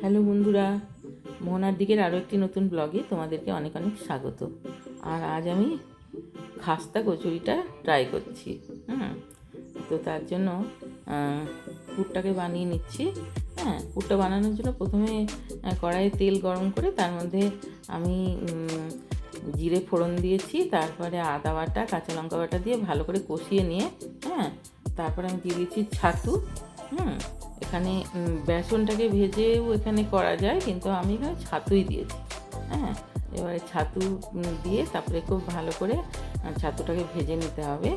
Hello বন্ধুরা, মোহনার দিকের আরও একটি নতুন ব্লগে তোমাদেরকে অনেক অনেক স্বাগত। আর আজ আমি খাস্তা কচুরিটা ট্রাই করছি, হুম? তো তার জন্য পুরটাকে বানিয়ে নিচ্ছি হ্যাঁ? পুরটা বানানোর জন্য প্রথমে কড়াইয়ে তেল গরম করে তার মধ্যে আমি জিরে ফোড়ন দিয়েছি, তারপরে আদা বাটা, কাঁচা লঙ্কা বাটা দিয়ে ভালো করে কষিয়ে নিয়ে হ্যাঁ? তারপরে আমি দিয়ে দিয়েছি ছাতু হুম, এখানে বেসনটাকে ভেজেও এখানে করা যায়, কিন্তু আমি এখানে ছাতুই দিয়েছি। হ্যাঁ এবারে ছাতু দিয়ে তারপরে খুব ভালো করে ছাতুটাকে ভেজে নিতে হবে।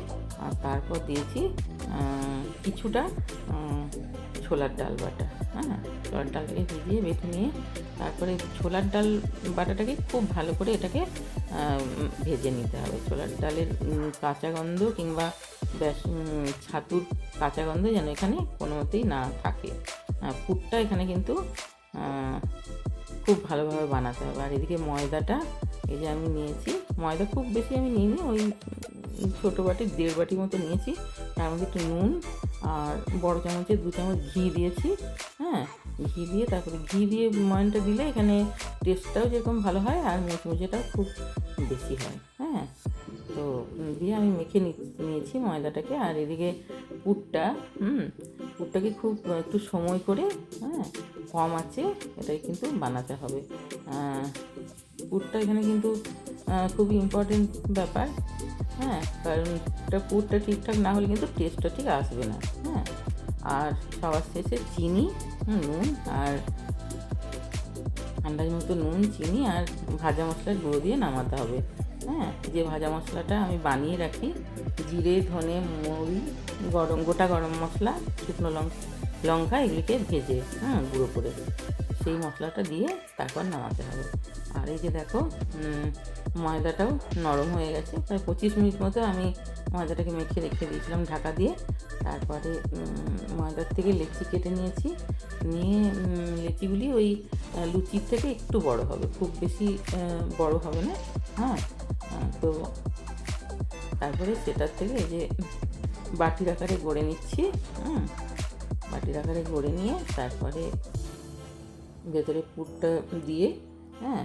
আর তারপর দিয়েছি কিছুটা ছোলার ডাল বাটা। হ্যাঁ ছোলার ডালটাকে ভিজিয়ে বেটে নিয়ে তারপরে ছোলার ডাল বাটাটাকে খুব ভালো করে এটাকে ভেজে নিতে হবে। ছোলার ডালের কাঁচা গন্ধ কিংবা ছাতুর কাঁচা গন্ধ যেন এখানে কোনো মতেই না থাকে। পুরটা এখানে কিন্তু খুব ভালোভাবে বানাতে হবে। আর এদিকে ময়দাটা, এই যে আমি নিয়েছি, ময়দা খুব বেশি আমি নিইনি, ওই ছোটো বাটি, দেড় বাটি মতো নিয়েছি। তার মধ্যে একটু নুন আর বড় চামচে দু চামচ ঘি দিয়েছি। ঘি দিয়ে তারপরে ঘি দিয়ে ময়নটা দিলে এখানে টেস্টটাও যেরকম ভালো হয় আর মুচমুচেটাও খুব বেশি হয় হ্যাঁ? তো দিয়ে আমি মেখে নিয়েছি ময়দাটাকে আর এদিকে পুরটা, হুম? পুরটাকে খুব একটু সময় করে হ্যাঁ? কম আছে, এটাই কিন্তু বানাতে হবে। পুরটা এখানে কিন্তু খুবই ইম্পর্টেন্ট ব্যাপার হ্যাঁ? কারণ এটা পুরটা ঠিকঠাক না হলে কিন্তু টেস্টটা ঠিক আসবে না হ্যাঁ? আর সবার শেষে চিনি নুন আর আন্দাজ মতো নুন, চিনি আর ভাজা মশলার গুঁড়ো দিয়ে নামাতে হবে। হ্যাঁ যে ভাজা মশলাটা আমি বানিয়ে রাখি, জিরে, ধনে, মৌরি, গরম, গোটা গরম মশলা, শুকনো লঙ্কা লঙ্কা এগুলিকে ভেজে হ্যাঁ গুঁড়ো করে সেই মশলাটা দিয়ে তারপর নামাতে হবে। আর এই যে দেখো ময়দাটাও নরম হয়ে গেছে, প্রায় পঁচিশ মিনিট মতো আমি ময়দাটাকে মেখে রেখে দিয়েছিলাম ঢাকা দিয়ে। তারপরে ময়দার থেকে লেচি কেটে নিয়েছি। নিয়ে লেচিগুলি ওই লুচির থেকে একটু বড় হবে। খুব বেশি বড় হবে না হ্যাঁ? তো তারপরে সেটার থেকে এই যে বাটির আকারে গড়ে নিচ্ছি, হুম? বাটির আকারে গড়ে নিয়ে তারপরে ভেতরে পুরটা দিয়ে হ্যাঁ?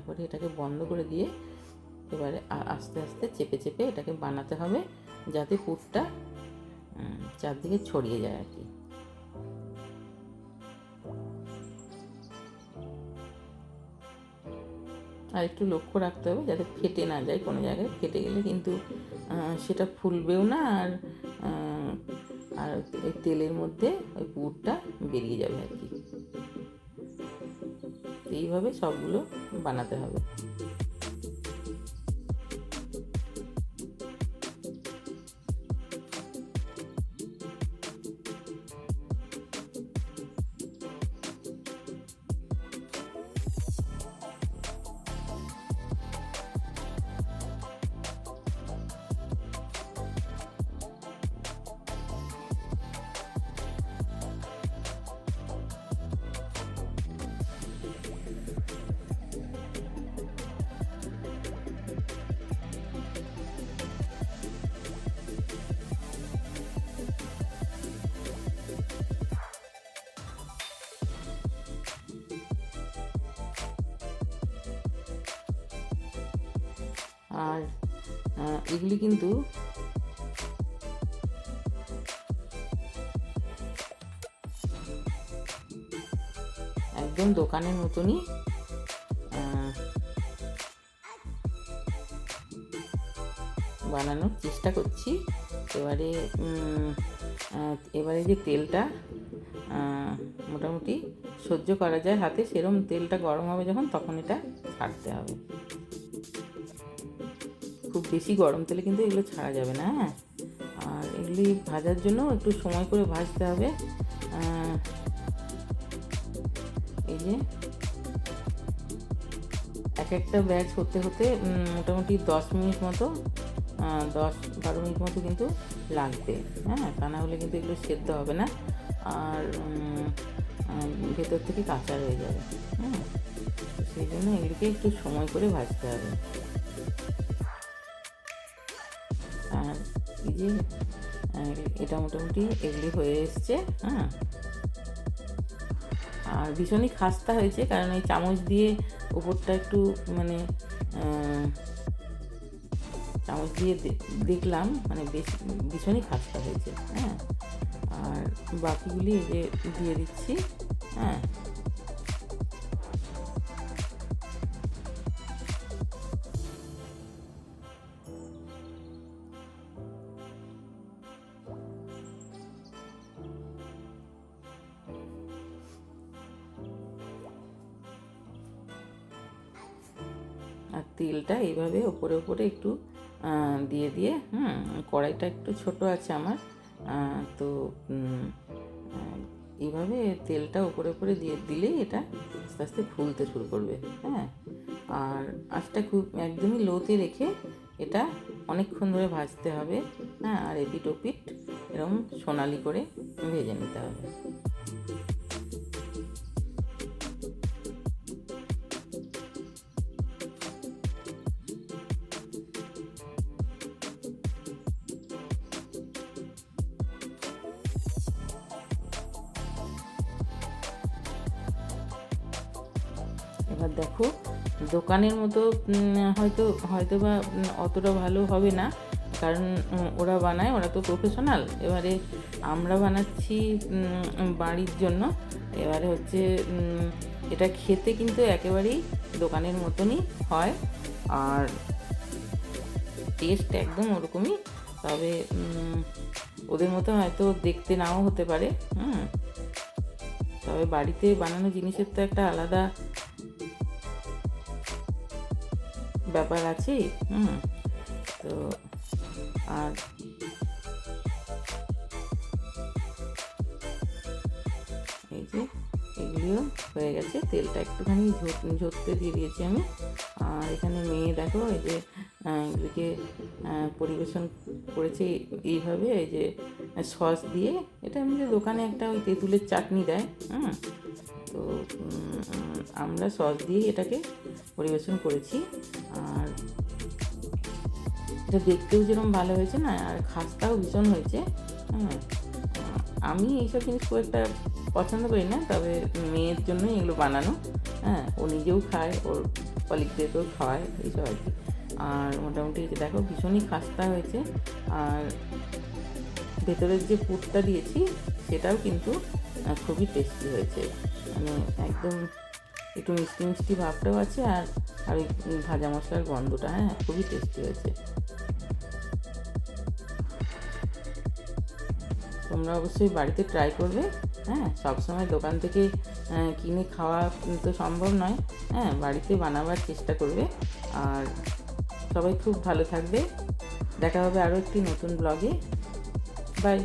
তারপরে এটাকে বন্ধ করে দিয়ে এবারে আস্তে আস্তে চেপে চেপে এটাকে বানাতে হবে যাতে পুরটা চারদিকে ছড়িয়ে যায় আর কি। আর একটু লক্ষ্য রাখতে হবে যাতে ফেটে না যায় কোনো জায়গায়। ফেটে গেলে কিন্তু সেটা ফুলবেও না আর আর তেলের মধ্যে ওই পুরটা বেরিয়ে যাবে আর কি। এইভাবে সবগুলো বানাতে হবে। আর এগুলি কিন্তু একদম দোকানের মতনই বানানোর চেষ্টা করছি। এবারে এবারে যে তেলটা মোটামুটি সহ্য করা যায়, হাতে সেরম তেলটা গরম হবে যখন, তখন এটা ছাড়তে হবে। বেশি গরম তেলে কিন্তু এগুলো ছাড়া যাবে না হ্যাঁ? আর এগুলি ভাজার জন্য একটু সময় করে ভাজতে হবে। এই যে এক একটা ব্যাচ হতে হতে মোটামুটি দশ মিনিট মতো দশ বারো মিনিট মতো কিন্তু লাগবে হ্যাঁ? তা না হলে কিন্তু এগুলো সেদ্ধ হবে না, আর ভেতর থেকে কাঁচা রয়ে যাবে হ্যাঁ? সেই জন্য এগুলিকে একটু সময় করে ভাজতে হবে। যে এটা মোটামুটি এগুলি হয়ে এসছে হ্যাঁ। আর ভীষণই খাস্তা হয়েছে, কারণ এই চামচ দিয়ে ওপরটা একটু মানে চামচ দিয়ে দেখলাম মানে বেশ, ভীষণই খাস্তা হয়েছে হ্যাঁ। আর বাকিগুলি এই যে দিয়ে দিচ্ছি হ্যাঁ। আর তেলটা এইভাবে ওপরে ওপরে একটু দিয়ে দিয়ে, হুম, কড়াইটা একটু ছোট আছে আমার তো এইভাবে তেলটা ওপরে ওপরে দিয়ে দিলেই এটা আস্তে আস্তে ফুলতে শুরু করবে হ্যাঁ। আর আঁচটা খুব একদমই লোতে রেখে এটা অনেকক্ষণ ধরে ভাজতে হবে হ্যাঁ আর এপিট ওপিট এরকম সোনালি করে ভেজে নিতে হবে। এবার দেখো, দোকানের মতো হয়তো হয়তো বা অতটা ভালো হবে না। কারণ ওরা বানায়, ওরা তো প্রফেশনাল এবারে আমরা বানাচ্ছি বাড়ির জন্য। এবারে হচ্ছে এটা খেতে কিন্তু একেবারেই দোকানের মতনই হয়। আর টেস্ট একদম ওরকমই। তবে ওদের মতো হয়তো দেখতে নাও হতে পারে, হুম। তবে বাড়িতে বানানো জিনিসের তো একটা আলাদা ব্যাপার আছে? হুম। তো, আর এই যে, এগুলিও হয়ে গেছে। তেলটা একটুখানি ঝর- ঝরতে দিয়ে দিয়েছি আমি। আর এখানে মেয়ে, দেখো, এই যে এগুলিকে পরিবেশন করেছে এইভাবে। এই যে, সস দিয়ে, এটা এমনি দোকানে একটা ওই তেঁতুলের চাটনি দেয়, হুম। তো আমরা সস দিয়ে এটাকে পরিবেশন করেছি। আর এটা দেখতেও যেরকম ভালো হয়েছে না, আর খাস্তাও ভীষণ হয়েছে। হ্যাঁ আমি এইসব জিনিস খুব একটা পছন্দ করি না, তবে মেয়ের জন্যই এগুলো বানানো। হ্যাঁ ও নিজেও খায়, ওর কলিগদেরকেও খাওয়ায়, এইসব আর কি। আর মোটামুটি দেখো, ভীষণই খাস্তা হয়েছে। আর ভেতরের যে পুরটা দিয়েছি, সেটাও কিন্তু খুবই টেস্টি হয়েছে। মানে একদম একটু মিষ্টি মিষ্টি ভাবটাও আছে আর আর ওই ভাজা মশলার গন্ধটা হ্যাঁ খুবই টেস্টি হয়েছে। তোমরা অবশ্যই বাড়িতে ট্রাই করবে হ্যাঁ সবসময় দোকান থেকে কিনে খাওয়া তো সম্ভব নয় হ্যাঁ বাড়িতে বানাবার চেষ্টা করবে। আর সবাই খুব ভালো থাকবে। দেখা হবে আরও একটি নতুন ব্লগে বাই